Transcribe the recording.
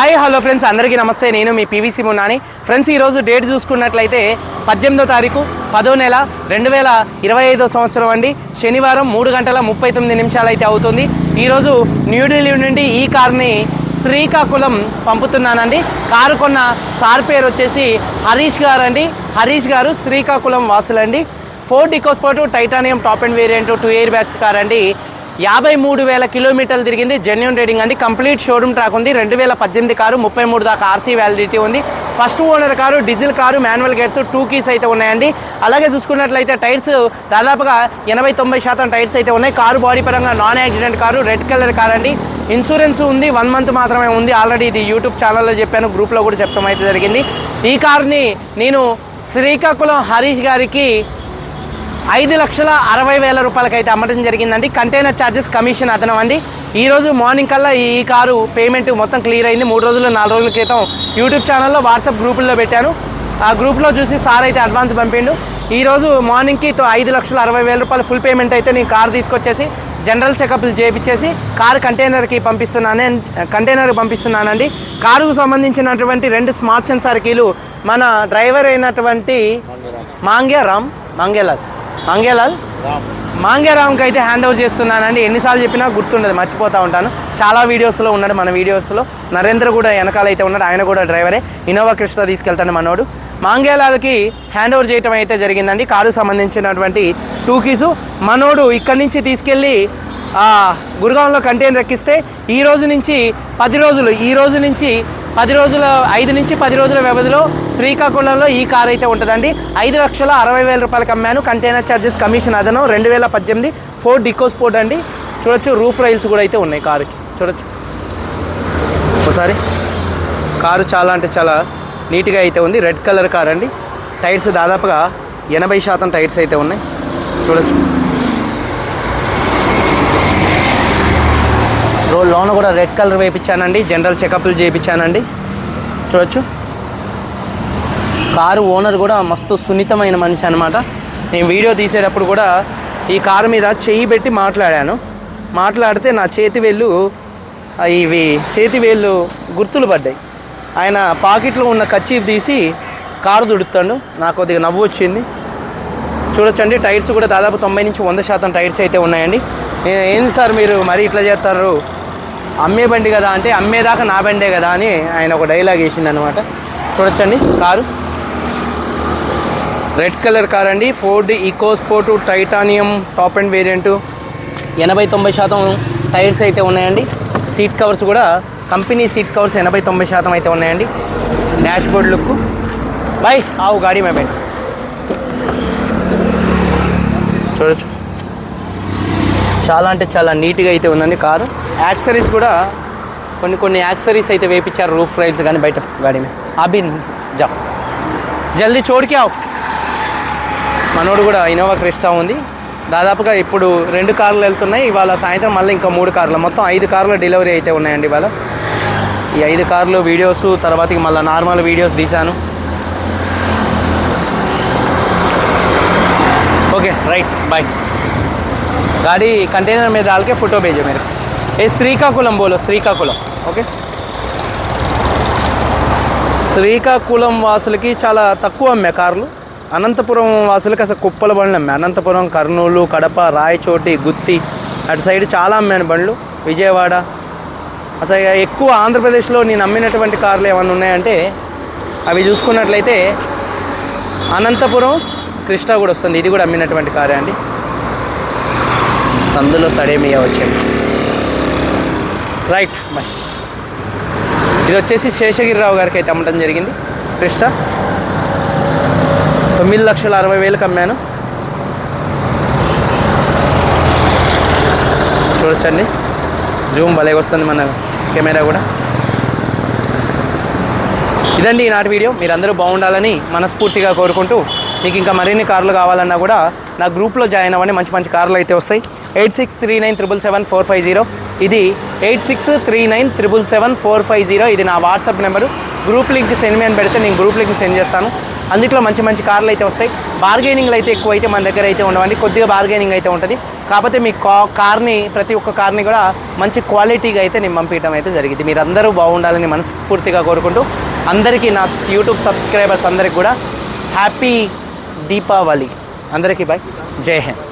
Hi hello friends అందరికీ నమస్తే. నేను మీ P V C Munnani. Friends ఈరోజు డేట్ చూసుకున్నట్లయితే పద్దెనిమిదో తారీఖు పదో నెల రెండు వేల ఇరవై ఐదో సంవత్సరం అండి. శనివారం మూడు గంటల ముప్పై తొమ్మిది నిమిషాలు అయితే అవుతుంది ఈరోజు న్యూఢిల్లీ నుండి ఈ కార్ని శ్రీకాకుళం పంపుతున్నానండి. కారు కొన్న సార్ పేరు వచ్చేసి హరీష్ గారు అండి Harish garu Srikakulam వాసులండి. Ford EcoSport titanium top end variant two air bags car అండి యాభై మూడు వేల కిలోమీటర్లు తిరిగింది జెన్యున్ రేటింగ్ అండి. కంప్లీట్ షోరూమ్ ట్రాక్ ఉంది. రెండు వేల పద్దెనిమిది కారు ముప్పై మూడు దాకా ఆర్సీ వ్యాలిడిటీ ఉంది. First owner car diesel car manual gates two keys అయితే ఉన్నాయండి. అలాగే చూసుకున్నట్లయితే టైర్స్ దాదాపుగా ఎనభై తొంభై శాతం టైర్స్ అయితే ఉన్నాయి. కారు బాడీ పరంగా non accident car red colour car అండి. ఇన్సూరెన్స్ ఉంది. వన్ మంత్ మాత్రమే ఉంది. ఆల్రెడీ ఇది యూట్యూబ్ ఛానల్లో చెప్పాను. గ్రూప్లో కూడా చెప్పడం అయితే జరిగింది. ఈ కార్ని నేను శ్రీకాకుళం హరీష్ గారికి ఐదు లక్షల అరవై వేల రూపాయలకైతే అమ్మడం జరిగిందండి. కంటైనర్ ఛార్జెస్ కమిషన్ అదనం అండి. ఈ రోజు మార్నింగ్ కల్లా ఈ కారు పేమెంట్ మొత్తం క్లియర్ అయింది. మూడు రోజులు నాలుగు రోజుల క్రితం యూట్యూబ్ ఛానల్లో వాట్సాప్ గ్రూపుల్లో పెట్టాను. ఆ గ్రూప్లో చూసి సార్ అయితే అడ్వాన్స్ పంపిండు. ఈ రోజు మార్నింగ్కి తో ఐదు లక్షల అరవై వేల రూపాయలు ఫుల్ పేమెంట్ అయితే నేను కారు తీసుకొచ్చేసి జనరల్ చెకప్లు చేయించేసి కారు కంటైనర్కి పంపిస్తున్నాను కంటైనర్కి పంపిస్తున్నానండి. కారుకు సంబంధించినటువంటి రెండు స్మార్ట్ సెన్సార్ కీలు మన డ్రైవర్ అయినటువంటి మాంగ్యారామ్ మాంగేలాల్. మాంగేలాల్? మాంగేరామ్కి అయితే హ్యాండ్ ఓవర్ చేస్తున్నానండి. ఎన్నిసార్లు చెప్పినా గుర్తుండదు మర్చిపోతూ ఉంటాను. చాలా వీడియోస్లో ఉన్నాడు మన వీడియోస్లో. నరేంద్ర కూడా వెనకాల అయితే ఉన్నాడు ఆయన కూడా డ్రైవరే. ఇన్నోవా కృష్ణ తీసుకెళ్తాను మనోడు. మాంగేలాల్కి హ్యాండ్ ఓవర్ చేయటం అయితే జరిగిందండి. కారు సంబంధించినటువంటి టూ కీసు మనోడు ఇక్కడి నుంచి తీసుకెళ్ళి ఆ, గురుగాంలో కంటైనర్ ఎక్కిస్తే ఈ రోజు నుంచి పది రోజులు ఈ రోజు నుంచి పది రోజుల ఐదు నుంచి పది రోజుల వ్యవధిలో శ్రీకాకుళంలో ఈ కార్ అయితే ఉంటుందండి. ఐదు లక్షల అరవై వేల రూపాయలకి అమ్మాను కంటైనర్ ఛార్జెస్ కమిషన్ అదనం రెండు వేల పద్దెనిమిది ఫోర్ డికోస్పోర్ట్ అండి. చూడొచ్చు రూఫ్ రైల్స్ కూడా అయితే ఉన్నాయి కారుకి. చూడొచ్చు. ఒకసారి. కారు చాలా అంటే చాలా నీట్గా అయితే ఉంది. రెడ్ కలర్ కార్ అండి. టైర్స్ దాదాపుగా ఎనభై శాతం టైర్స్ అయితే ఉన్నాయి. చూడొచ్చు. రోడ్ లోన కూడా రెడ్ కలర్ వేయించానండి జనరల్ చెకప్లు చేయించానండి చూడొచ్చు. కారు ఓనర్ కూడా మస్తు సున్నితమైన మనిషి అనమాట నేను వీడియో తీసేటప్పుడు కూడా ఈ కారు మీద చేయి పెట్టి మాట్లాడాను. మాట్లాడితే నా చేతి వేళ్ళు ఇవి చేతి వేళ్ళు గుర్తులు పడ్డాయి. ఆయన పాకెట్లో ఉన్న కచ్చీఫ్ తీసి కారు దుడుతాడు నాకు కొద్దిగా నవ్వు వచ్చింది. చూడొచ్చండి టైర్స్ కూడా దాదాపు తొంభై నుంచి వంద శాతం టైర్స్ అయితే ఉన్నాయండి. ఏంది సార్ మీరు మరీ ఇట్లా చేస్తారు? అమ్మే బండి కదా అంటే అమ్మేదాకా నా బండే కదా అని ఆయన ఒక డైలాగ్ వేసింది అనమాట చూడొచ్చండి కారు. రెడ్ కలర్ కార్ అండి. Ford EcoSport titanium top end variant ఎనభై తొంభై శాతం టైర్స్ అయితే ఉన్నాయండి. సీట్ కవర్స్ కూడా కంపెనీ సీట్ కవర్స్ ఎనభై తొంభై శాతం అయితే ఉన్నాయండి. డాష్ బోర్డ్ లుక్ బాయ్ ఆవు గాడి మే బయట చూడొచ్చు. చాలా అంటే చాలా నీట్గా అయితే ఉందండి కారు. యాక్సరీస్ కూడా కొన్ని కొన్ని యాక్సరీస్ అయితే వేపించారు రూఫ్ రైల్స్ కానీ బయట గాడి మీద అభిన్ జా జల్దీ చోడికి ఆవు మనోడు కూడా ఇన్నోవా క్రిస్టా ఉంది దాదాపుగా ఇప్పుడు రెండు కార్లు వెళ్తున్నాయి ఇవాళ సాయంత్రం మళ్ళీ ఇంకా మూడు కార్లు మొత్తం ఐదు కార్ల డెలివరీ అయితే ఉన్నాయండి ఇవాళ ఈ ఐదు కార్లు వీడియోస్ తర్వాతకి మళ్ళీ నార్మల్ వీడియోస్ తీశాను ओके राइट बाय गाड़ी कंटेनर में डाल के फोटो भेजो मेरे को ఏ శ్రీకాకుళం బోలో శ్రీకాకుళం ఓకే శ్రీకాకుళం వాసులకి చాలా తక్కువ అమ్మే కార్లు అనంతపురం వాసులకి అసలు కుప్పల బండ్లు అమ్మే అనంతపురం కర్నూలు కడప రాయచోటి గుత్తి అటు సైడ్ చాలా అమ్మాను బండ్లు. విజయవాడ. అసలు ఎక్కువ ఆంధ్రప్రదేశ్లో నేను అమ్మినటువంటి కార్లు ఏమైనా ఉన్నాయంటే అవి చూసుకున్నట్లయితే అనంతపురం కృష్ణా కూడా వస్తుంది ఇది కూడా అమ్మినటువంటి కారే అండి. అందులో సడేమియా వచ్చింది. Right bye. ఇది వచ్చేసి శేషగిరిరావు గారికి అయితే అమ్మటం జరిగింది. కృష్ణ తొమ్మిది లక్షల అరవై వేలకు అమ్మాను చూడొచ్చండి. జూమ్ భలేగా వస్తుంది మన కెమెరా కూడా. ఇదండి ఈనాటి వీడియో. మీరందరూ బాగుండాలని మనస్ఫూర్తిగా కోరుకుంటూ మీకు ఇంకా మరిన్ని కార్లు కావాలన్నా కూడా నా గ్రూప్లో జాయిన్ అవ్వండి. మంచి మంచి కార్లు అయితే వస్తాయి. Eight six three nine triple seven four five zero. ఇది eight six three nine triple seven four five zero. ఇది నా WhatsApp number. Group link send me అని పెడితే నేను గ్రూప్ లింక్ సెండ్ చేస్తాను. అందులో మంచి మంచి కార్లు అయితే వస్తాయి. బార్గెనింగ్లు అయితే ఎక్కువ అయితే మన దగ్గర అయితే ఉండవండి. కొద్దిగా బార్గెనింగ్ అయితే ఉంటుంది. కాకపోతే మీ కా కార్ని ప్రతి ఒక్క కార్ని కూడా మంచి క్వాలిటీగా అయితే నేను పంపించడం అయితే జరిగింది. మీరు అందరూ బాగుండాలని మనస్ఫూర్తిగా కోరుకుంటూ అందరికీ నా యూట్యూబ్ సబ్స్క్రైబర్స్ అందరికి కూడా హ్యాపీ దీపావళి. అందరికీ బాయ్ జై హింద్